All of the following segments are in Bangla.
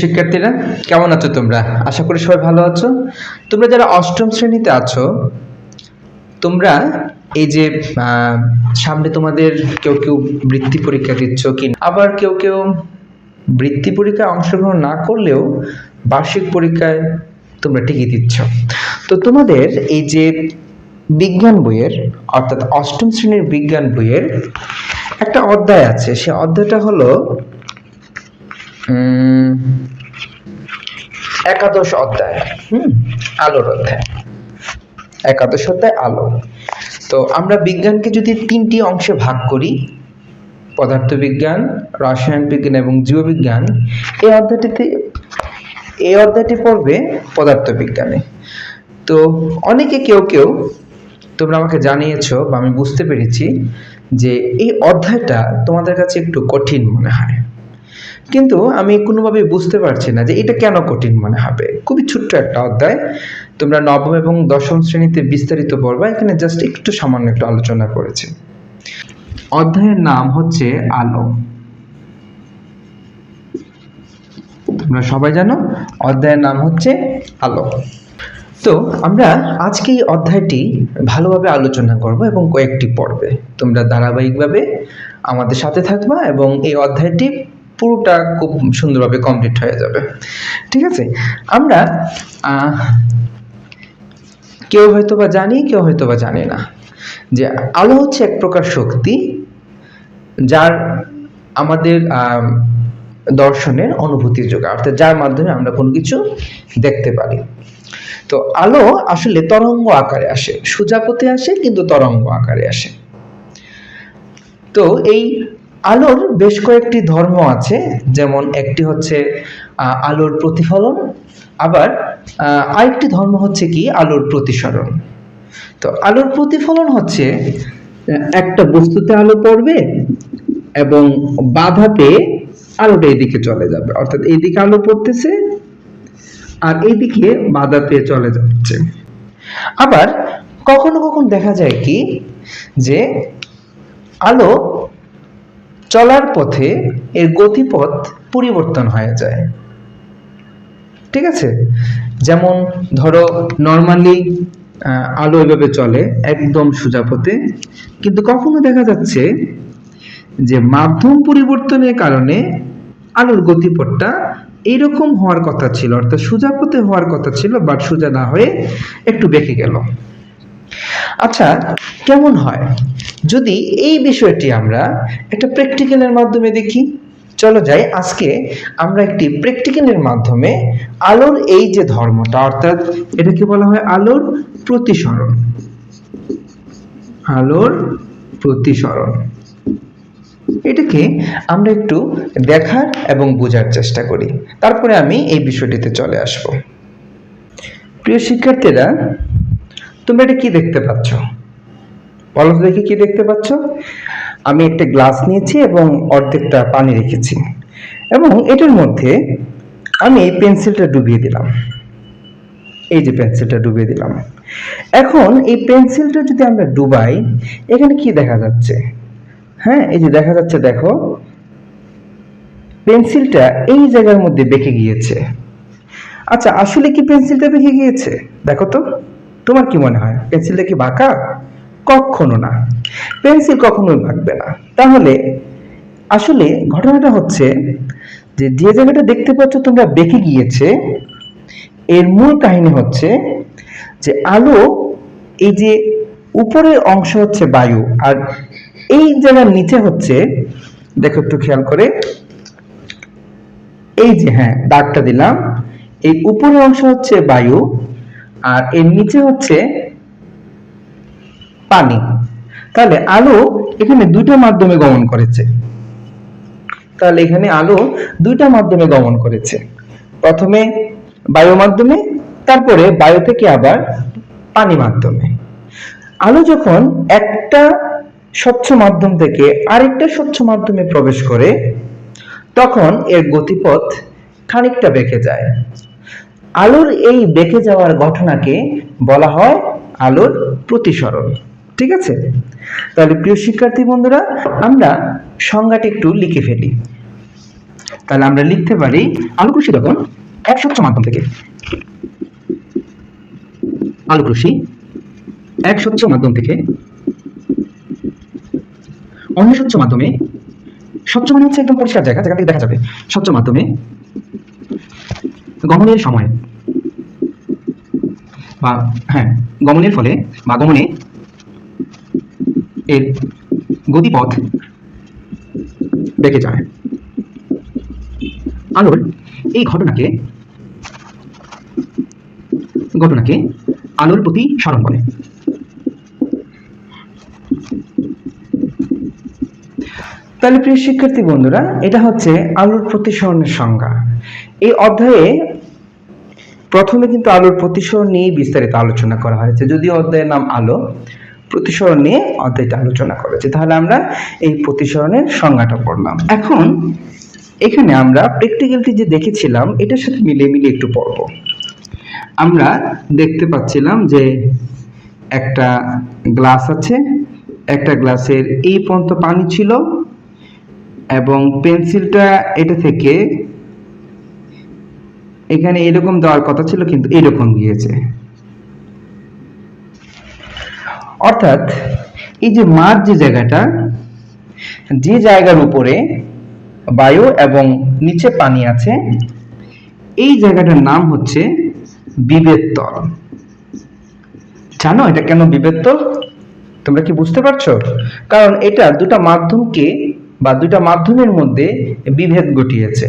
শিক্ষার্থীরা, কেমন আছো তোমরা? আশা করি সবাই ভালো আছো। তোমরা যারা অষ্টম শ্রেণীতে আছো, তোমরা এই যে সামনে তোমাদের কেউ কেউ বৃত্তি পরীক্ষা দিচ্ছ কি আবার কেউ কেউ বৃত্তি পরীক্ষায় অংশগ্রহণ না করলেও বার্ষিক পরীক্ষায় তোমরা ঠিকই দিচ্ছ। তো তোমাদের এই যে বিজ্ঞান বইয়ের, অর্থাৎ অষ্টম শ্রেণির বিজ্ঞান বইয়ের একটা অধ্যায় আছে। সে অধ্যায়টা হলো একাদশ অধ্যায়। হুম। আলোর অধ্যায়। একাদশ অধ্যায়, আলো। তো আমরা বিজ্ঞানকে যদি তিনটি অংশে ভাগ করি, পদার্থবিজ্ঞান, রসায়ন বিজ্ঞান এবং জীববিজ্ঞান, এই অধ্যায়টিতে, এই অধ্যায়টি পড়বে পদার্থবিজ্ঞানে। তো অনেকে কেউ কেউ, তোমরা আমাকে জানিয়েছো বা আমি বুঝতে পেরেছি যে এই অধ্যায়টা তোমাদের কাছে একটু কঠিন মনে হয়। কিন্তু আমি কোনোভাবে বুঝতে পারছি না যে এটা কেন কঠিন মনে হবে। খুবই ছোট্ট একটা অধ্যায়। তোমরা নবম এবং দশম শ্রেণীতে বিস্তারিত পড়বা। এখানে জাস্ট একটু সামান্য একটু আলোচনা করেছে। অধ্যায়ের নাম হচ্ছে আলো। তোমরা সবাই জানো? অধ্যায়ের নাম হচ্ছে আলো। তো আমরা আজকে এই অধ্যায়টি ভালোভাবে আলোচনা করব এবং কয়েকটি পর্বে। তোমরা ধারাবাহিকভাবে আমাদের সাথে থাকবা এবং এই অধ্যায়টি পুরোটা খুব সুন্দরভাবে কমপ্লিট হয়ে যাবে। ঠিক আছে? আমরা কেউ হয়তো বা জানি কেউ হয়তো বা জানে না যে আলো হচ্ছে এক প্রকার শক্তি যার আমাদের আম, দর্শনের অনুভূতির যোগায় অর্থাৎ যার মাধ্যমে আমরা কোনো কিছু দেখতে পারি। তো আলো আসলে তরঙ্গ আকারে আসে সোজা পথে আসে কিন্তু তরঙ্গ আকারে আসে। তো এই আলোর বেশ কয়েকটি ধর্ম আছে, যেমন একটি হচ্ছে আলোর প্রতিফলন, আবার আরেকটি ধর্ম হচ্ছে কি? আলোর প্রতিসরণ। তো আলোর প্রতিফলন হচ্ছে একটা বস্তুতে আলো পড়বে এবং বাধা পেয়ে আলোটা এদিকে চলে যাবে। অর্থাৎ এইদিকে আলো পড়তেছে আর এইদিকে বাধা পেয়ে চলে যাচ্ছে। আবার, কখনো কখনো দেখা যায় কি? যে আলো চলার পথে এর গতিপথ পরিবর্তন হয়ে যায়। ঠিক আছে? যেমন ধরো নর্মালি আলো এভাবে চলে, একদম সোজা পথে। কিন্তু কখনো দেখা যাচ্ছে যে মাধ্যম পরিবর্তনের কারণে আলোর গতিপথটা এইরকম হওয়ার কথা ছিল, অর্থাৎ সোজা পথে হওয়ার কথা ছিল বাট সোজা না হয়ে একটু বেঁকে গেল। আচ্ছা কেমন হয়? যদি এই বিষয়টি আমরা একটা প্র্যাকটিক্যালের মাধ্যমে দেখি, চলো যাই। আজকে আমরা একটি প্র্যাকটিক্যালের মাধ্যমে আলোর এই যে ধর্মটা, অর্থাৎ এটাকে বলা হয় আলোর প্রতিসরণ। আলোর প্রতিসরণ। এটাকে আমরা একটু দেখার এবং বোঝার চেষ্টা করি। তারপরে আমি এই বিষয়টিতে চলে আসব। প্রিয় শিক্ষার্থীরা তোমরা এটা কি দেখতে পাচ্ছ? বলো তো দেখি কি দেখতে পাচ্ছ? আমি একটা গ্লাস নিয়েছি এবং অর্ধেকটা পানি রেখেছি। এবং এটার মধ্যে আমি পেন্সিলটা ডুবিয়ে দিলাম। এই যে পেন্সিলটা ডুবিয়ে দিলাম। এখন এই পেন্সিলটা যদি আমরা ডুবাই, এখানে কি দেখা যাচ্ছে? হ্যাঁ এই যে দেখা যাচ্ছে, দেখো। পেন্সিলটা এই জায়গার মধ্যে বেঁকে গিয়েছে। আচ্ছা আসলে কি পেন্সিলটা বেঁকে গিয়েছে? দেখো তো। তোমার কি মনে হয়? পেন্সিলটা কি বাঁকা? কখনো না। পেন্সিল কখনোই বাঁকবে না। তাহলে আসলে ঘটনাটা হচ্ছে যে যে জায়গাটা দেখতে পাচ্ছ তোমরা বেঁকে গিয়েছে, এর মূল কাহিনী হচ্ছে যে, আলো এই যে উপরের অংশ হচ্ছে বায়ু আর এই জায়গার নিচে হচ্ছে, দেখো একটু খেয়াল করে, এই যে হ্যাঁ দাগটা দিলাম, এই উপরের অংশ হচ্ছে বায়ু আর এর নিচে হচ্ছে পানি। তাহলে আলো এখানে দুইটা মাধ্যমে গমন করেছে। তাহলে এখানে আলো দুইটা মাধ্যমে গমন করেছে। প্রথমে বায়ু মাধ্যমে, তারপরে বায়ু থেকে আবার পানি মাধ্যমে। আলো যখন একটা স্বচ্ছ মাধ্যম থেকে আরেকটা স্বচ্ছ মাধ্যমে প্রবেশ করে, তখন এর গতিপথ খানিকটা বেঁকে যায়। আলোর এই বেঁকে যাওয়ার ঘটনাকে বলা হয় আলোর প্রতিসরণ। ঠিক আছে? তাহলে প্রিয় শিক্ষার্থী বন্ধুরা, আমরা সংজ্ঞাটি একটু লিখে ফেলি। তাহলে আমরা লিখতে পারি আলোক রশ্মি যখন এক স্বচ্ছ মাধ্যম থেকে। আলোক রশ্মি এক স্বচ্ছ মাধ্যম থেকে অন্য স্বচ্ছ মাধ্যমে, স্বচ্ছ মানে হচ্ছে একদম পরিষ্কার জায়গা, যেখান থেকে দেখা যাবে। স্বচ্ছ মাধ্যমে গমনের সময়। বা হ্যাঁ গমনের ফলে বা গমনে এর গতিপথ বেঁকে যায়। আলোর এই ঘটনাকে ঘটনাকে আলোর প্রতি স্মরণ বলে। তাহলে প্রিয় শিক্ষার্থী বন্ধুরা, এটা হচ্ছে আলোর প্রতিসরণের সংজ্ঞা। এই অধ্যায়ে প্রথমে কিন্তু আলোর প্রতিসরণ নিয়ে বিস্তারিত আলোচনা করা হয়েছে। যদিও অধ্যায়ের নাম আলো, প্রতিসরণ নিয়ে অধ্যায়টা আলোচনা করেছে। তাহলে আমরা এই প্রতিসরণের সংজ্ঞাটা পড়লাম। এখন এখানে আমরা প্র্যাকটিক্যালটি যে দেখেছিলাম, এটার সাথে মিলিয়ে মিলিয়ে একটু পড়ব। আমরা দেখতে পাচ্ছিলাম যে একটা গ্লাস আছে, একটা গ্লাসের এই পর্যন্ত পানি ছিল এবং পেন্সিলটা এটা থেকে এখানে এরকম দেওয়ার কথা ছিল, কিন্তু এরকম গিয়েছে অর্থাৎ এই যে মাঝ যে জায়গাটা, যে জায়গার উপরে বায়ু এবং নিচে পানি আছে, এই জায়গাটার নাম হচ্ছে বিভেদ তল জানো এটা কেন বিভেদ তোমরা কি বুঝতে পারছ? কারণ এটা দুটা মাধ্যমকে বা দুটা মাধ্যমের মধ্যে বিভেদ ঘটিয়েছে।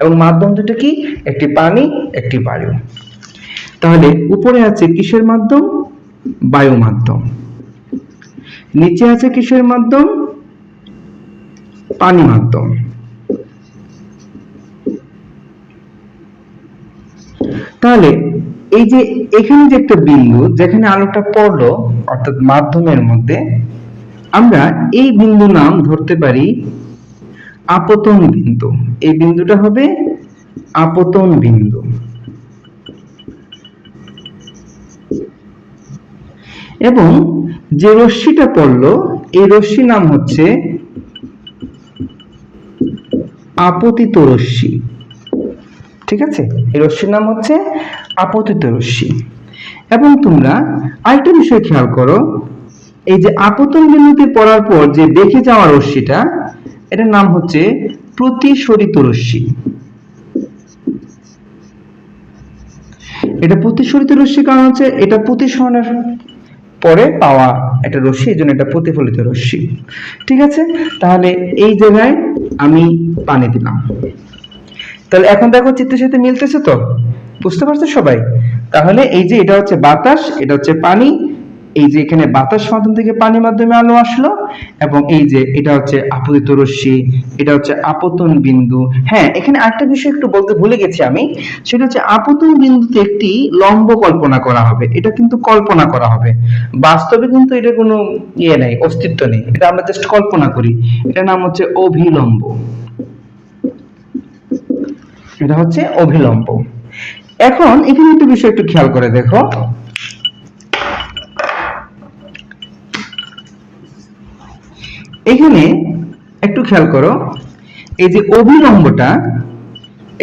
এবং মাধ্যম দুটো কি? একটি পানি, একটি বায়ু। তাহলে উপরে আছে কিসের মাধ্যম? বায়ু মাধ্যম। নিচে আছে কিসের মাধ্যম? পানি মাধ্যম। তাহলে এই যে এখানে যে একটা বিন্দু, যেখানে আলোটা পড়ল, অর্থাৎ মাধ্যমের মধ্যে, আমরা এই বিন্দু নাম ধরতে পারি আপতন বিন্দু। এই বিন্দুটা হবে আপতন বিন্দু। এবং যে রশ্মিটা পড়ল, এই রশ্মি নাম হচ্ছে আপতিত রশ্মি। ঠিক আছে? এই রশ্মির নাম হচ্ছে আপতিত রশ্মি। এবং তোমরা আরেকটা বিষয় খেয়াল করো, এই যে আপতন বিন্দুতে পড়ার পর যে দেখে যাওয়া রশ্মিটা এটার নাম হচ্ছে প্রতিসরিত রশ্মি এটা প্রতিসরিত রশ্মি কারণ হচ্ছে এটা প্রতিসরণের পরে পাওয়া একটা রশ্মি, এই জন্য এটা প্রতিফলিত রশ্মি। ঠিক আছে? তাহলে এই জায়গায় আমি পানি দিলাম। তাহলে এখন দেখো চিত্রের সাথে মিলতেছে তো? বুঝতে পারছ সবাই? তাহলে এই যে এটা হচ্ছে বাতাস, এটা হচ্ছে পানি এই যে এখানে বাতাস মাধ্যম থেকে পানি মাধ্যমে আলো আসলো, এবং এই যে এটা হচ্ছে আপতিত রশ্মি, এটা হচ্ছে আপতন বিন্দু। হ্যাঁ এখানে আরেকটা বিষয় একটু বলতে ভুলে গেছি আমি, সেটা হচ্ছে আপতন বিন্দুতে একটি লম্ব কল্পনা করা হবে। এটা কিন্তু কল্পনা করা হবে। বাস্তবে কিন্তু এটা কোনো ইয়ে নেই, অস্তিত্ব নেই। এটা আমরা জাস্ট কল্পনা করি। এটার নাম হচ্ছে অভিলম্ব। এটা হচ্ছে অভিলম্ব। এখন এখানে একটু বিষয় একটু খেয়াল করে দেখো। এখানে একটু খেয়াল করো, এই যে অভিলম্বটা,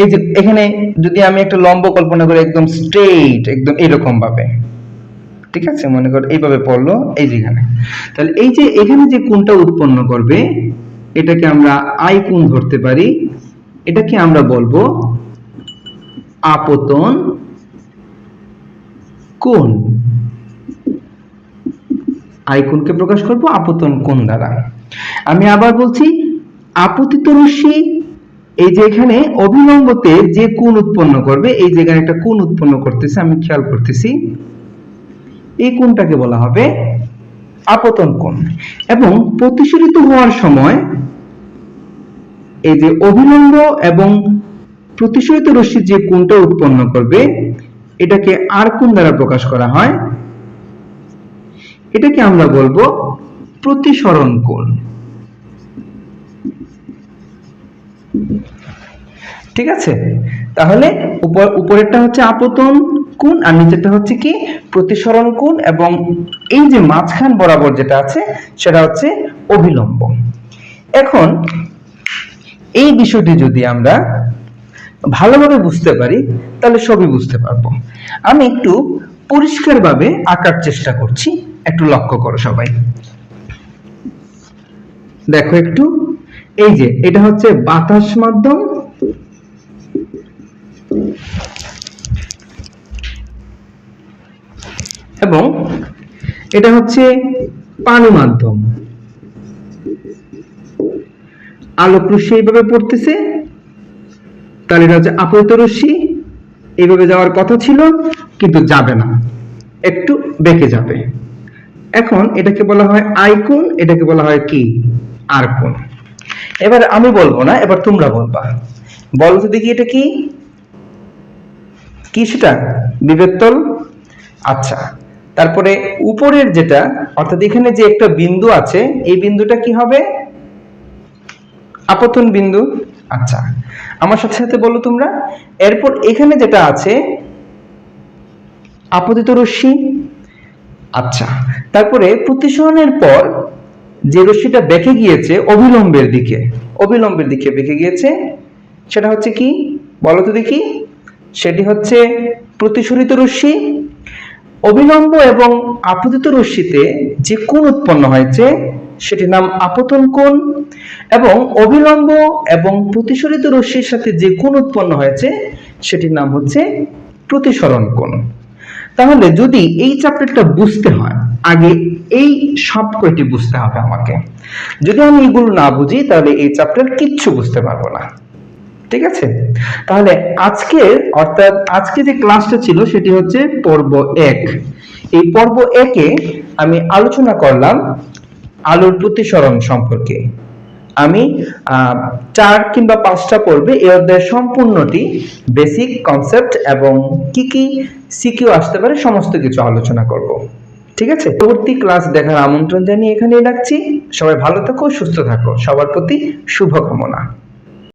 এই যে এখানে যদি আমি একটা লম্ব কল্পনা করি, একদম স্ট্রেইট একদম এরকম ভাবে ঠিক আছে? মনে করো এইভাবে পড়ল, এই যেখানে তাহলে এই যে এখানে যে কোণটা উৎপন্ন করবে, এটাকে আমরা আই কোণ ধরতে পারি। এটাকে আমরা বলব আপতন কোণ। আই প্রকাশ করব, আপতন কোণ দ্বারা। আমি আবার বলছি, আপতিত রশ্মি, এই যে এখানে অভিলম্বতে যে কোণ উৎপন্ন করবে, এই যে এখানে একটা কোণ উৎপন্ন করতেছে, আমি খেয়াল করতেছি। এই কোণটাকে বলা হবে আপতন কোণ। এবং প্রতিসরিত হওয়ার সময় এই যে অভিলম্ব এবং প্রতিসরিত রশ্মি যে কোণটা উৎপন্ন করবে, এটাকে আর কোণ দ্বারা প্রকাশ করা হয়। এটাকে আমরা বলব প্রতিসরণ কোণ ঠিক আছে? তাহলে উপর উপরেরটা হচ্ছে আপতন কোণ আর নিচেরটা হচ্ছে কি? প্রতিসরণ কোণ এবং এই যে মাঝখান বরাবর যেটা আছে, সেটা হচ্ছে অভিলম্ব। এখন এই বিষয়টি যদি আমরা ভালোভাবে বুঝতে পারি, তাহলে সবই বুঝতে পারব। আমি একটু পরিষ্কারভাবে আঁকার চেষ্টা করছি। একটু লক্ষ্য করো সবাই। দেখো একটু। এই যে, এটা হচ্ছে বাতাস মাধ্যম। এবং এটা হচ্ছে পানি মাধ্যম। আলোক রশ্মি এইভাবে পড়তেছে। তাহলে এটা হচ্ছে আপতিত রশ্মি। এইভাবে যাওয়ার কথা ছিল, কিন্তু যাবে না। একটু বেঁকে যাবে। এখন এটাকে বলা হয় আইকন, এটাকে বলা হয় কি? আর কোন? এবার আমি বলব না, এবার তোমরা বলবা। বলো তো দেখি এটা কি? কি সেটা? বিবেকতল আচ্ছা তারপরে উপরের যেটা, অর্থাৎ এখানে যে একটা বিন্দু আছে, এই বিন্দুটা কি হবে? আপতন বিন্দু। আচ্ছা আমার সাথে সাথে বলো তোমরা। এরপর এখানে যেটা আছে, আপতিত রশ্মি। আচ্ছা তারপরে প্রতিসরণের পর যে রশ্মিটা বেঁকে গিয়েছে অবিলম্বের দিকে অবিলম্বের দিকে বেঁকে গিয়েছে, সেটা হচ্ছে কি? বলো তো দেখি। সেটি হচ্ছে প্রতিসরিত রশ্মি, অবিলম্ব এবং আপতিত রশ্মিতে যে কোণ উৎপন্ন হয়েছে, সেটির নাম আপতন কোণ এবং অবিলম্ব এবং প্রতিসরিত রশ্মির সাথে যে কোণ উৎপন্ন হয়েছে, সেটির নাম হচ্ছে প্রতিসরণ কোণ। তাহলে যদি এই চ্যাপ্টারটা বুঝতে হয়, আগে এই সব কয়টি বুঝতে হবে আমাকে। যদি আমি এগুলো না বুঝি, তাহলে এই চ্যাপ্টার কিচ্ছু বুঝতে পারব না। ঠিক আছে? তাহলে আজকে, অর্থাৎ আজকে যে ক্লাসটা ছিল, সেটি হচ্ছে পর্ব এক। এই পর্ব একে আমি আলোচনা করলাম আলোর প্রতিসরণ সম্পর্কে। আমি চার কিংবা পাঁচটা পড়বে, এই অধ্যায়ের সম্পূর্ণটি বেসিক কনসেপ্ট এবং কি কি সিকিউ আসতে পারে সমস্ত কিছু আলোচনা করব। ঠিক আছে? পরবর্তী ক্লাস দেখার আমন্ত্রণ জানিয়ে এখানেই রাখছি। সবাই ভালো থাকো, সুস্থ থাকো। সবার প্রতি শুভকামনা।